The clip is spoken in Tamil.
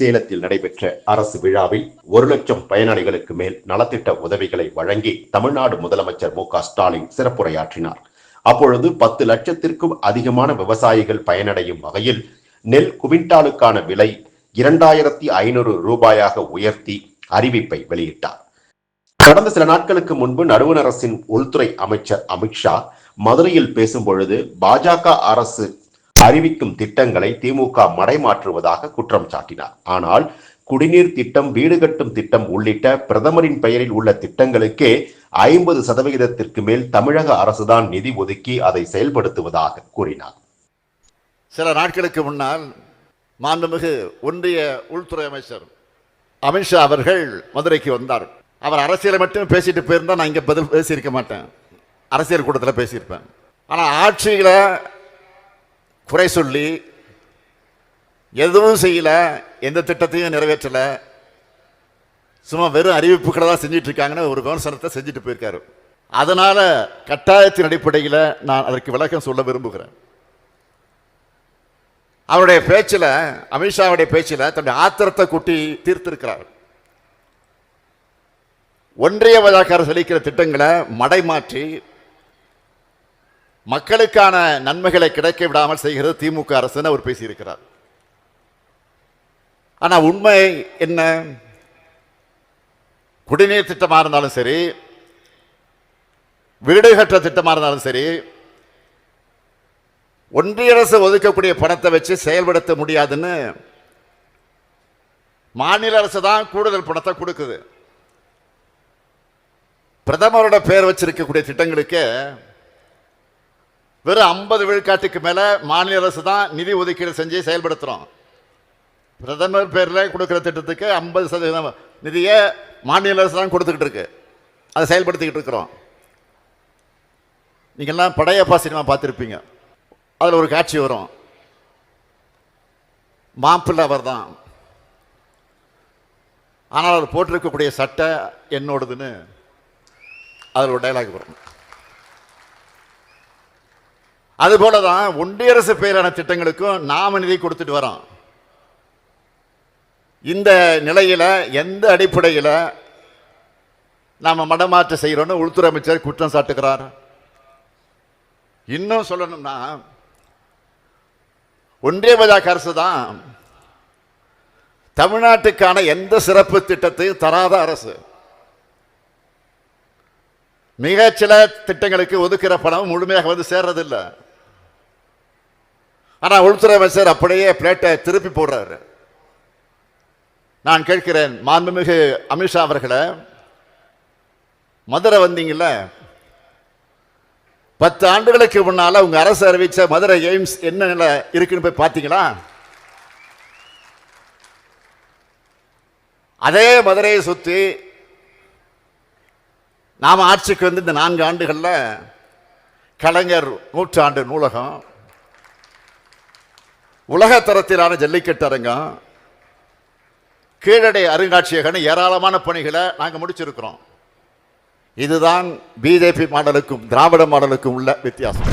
சேலத்தில் நடைபெற்ற அரசு விழாவில் ஒரு லட்சம் பயனாளிகளுக்கு மேல் நலத்திட்ட உதவிகளை வழங்கி தமிழ்நாடு முதலமைச்சர் மு ஸ்டாலின் சிறப்புரையாற்றினார். அப்பொழுது பத்து லட்சத்திற்கும் அதிகமான விவசாயிகள் பயனடையும் வகையில் நெல் குவிண்டாலுக்கான விலை இரண்டாயிரத்தி ஐநூறு ரூபாயாக உயர்த்தி அறிவிப்பை வெளியிட்டார். கடந்த சில நாட்களுக்கு முன்பு நடுவண் அரசின் உள்துறை அமைச்சர் அமித்ஷா மதுரையில் பேசும் பொழுது பாஜக அரசு அறிவிக்கும் திட்டங்களை திமுக மடைமாற்றுவதாக குற்றம் சாட்டினார். ஆனால் குடிநீர் திட்டம் வீடு கட்டும் திட்டம் உள்ளிட்ட பிரதமரின் பெயரில் உள்ள திட்டங்களுக்கே ஐம்பது சதவிகிதத்திற்கு மேல் தமிழக அரசுதான் நிதி ஒதுக்கி அதை செயல்படுத்துவதாக கூறினார். சில நாட்களுக்கு முன்னால் மாண்புமிகு ஒன்றிய உள்துறை அமைச்சர் அமித்ஷா அவர்கள் மதுரைக்கு வந்தார். அவர் அரசியலை மட்டும் பேசிட்டு போயிருந்தா நான் இங்கே பதில் பேசியிருக்க மாட்டேன். அரசியல் கூட்டத்தில் பேசியிருப்பேன். ஆனால் ஆட்சியில் குறை சொல்லி எதுவும் செய்யலை எந்த திட்டத்தையும் நிறைவேற்றலை. சும்மா வெறும் அறிவிப்புகளை தான் செஞ்சிட்ருக்காங்கன்னு ஒரு விமர்சனத்தை செஞ்சுட்டு போயிருக்காரு. அதனால் கட்டாயத்தின் அடிப்படையில் நான் அதற்கு விளக்கம் சொல்ல விரும்புகிறேன். அவருடைய பேச்சில் அமித்ஷாவுடைய பேச்சில் தன்னுடைய ஆத்திரத்தை கூட்டி தீர்த்திருக்கிறார். ஒன்றிய வழக்காரர் செழிக்கிற திட்டங்களை மடைமாற்றி மக்களுக்கான நன்மைகளை கிடைக்க விடாமல் செய்கிறது திமுக அரசுன்னு அவர் பேசியிருக்கிறார். ஆனால் உண்மை என்ன? குடிநீர் திட்டமாக இருந்தாலும் சரி வீடு கட்டுற திட்டமாக இருந்தாலும் சரி ஒன்றிய அரசு ஒதுக்கக்கூடிய பணத்தை வச்சு செயல்படுத்த முடியாதுன்னு மாநில அரசு தான் கூடுதல் பணத்தை கொடுக்குது. பிரதமரோட பேர் வச்சிருக்கக்கூடிய திட்டங்களுக்கு வெறும் ஐம்பது விழுக்காட்டுக்கு மேலே மாநில அரசு தான் நிதி ஒதுக்கீடு செஞ்சு செயல்படுத்துகிறோம் பிரதமர் பேரில் கொடுக்குற திட்டத்துக்கு ஐம்பது சதவீதம் நிதியை மாநில அரசு தான் கொடுத்துக்கிட்டு இருக்கு. அதை செயல்படுத்திக்கிட்டு இருக்கிறோம். நீங்கள்லாம் படையப்பா சினிமா பார்த்துருப்பீங்க. அதில் ஒரு காட்சி வரும். மாப்பிள்ளை அவர் தான் ஆனால் அவர் போட்டிருக்கக்கூடிய சட்டை என்னோடதுன்னு அதில் ஒரு டைலாக் வரும். அதுபோல தான் ஒன்றிய அரசு பெயரான திட்டங்களுக்கும் நாம நிதி கொடுத்துட்டு வரோம். இந்த நிலையில் எந்த அடிப்படையில் நாம் மடமாற்ற செய்கிறோன்னு உள்துறை அமைச்சர் குற்றம் சாட்டுகிறார். இன்னும் சொல்லணும்னா ஒன்றிய பாஜக அரசு தான் தமிழ்நாட்டுக்கான எந்த சிறப்பு திட்டத்தையும் தராத அரசு. மிக சில திட்டங்களுக்கு ஒதுக்கிற பணம் முழுமையாக வந்து சேர்றதில்லை. ஆனால் உள்துறை அமைச்சர் அப்படியே பிளேட்டை திருப்பி போடுறாரு. நான் கேட்கிறேன் மாண்புமிகு அமித்ஷா அவர்களை மதுரை வந்தீங்கல்ல? பத்து ஆண்டுகளுக்கு முன்னால் உங்கள் அரசு அறிவித்த மதுரை எய்ம்ஸ் என்ன நிலை இருக்குன்னு போய் பார்த்தீங்களா? அதே மதுரையை சுற்றி நாம் ஆட்சிக்கு வந்து இந்த நான்கு ஆண்டுகளில் கலைஞர் நூற்றாண்டு நூலகம் உலக தரத்திலான ஜல்லிக்கட்டு அரங்கம் கீழடை அருங்காட்சியகன்னு ஏராளமான பணிகளை நாங்கள் முடிச்சிருக்கிறோம். இதுதான் பிஜேபி மாடலுக்கும் திராவிட மாடலுக்கும் உள்ள வித்தியாசம்.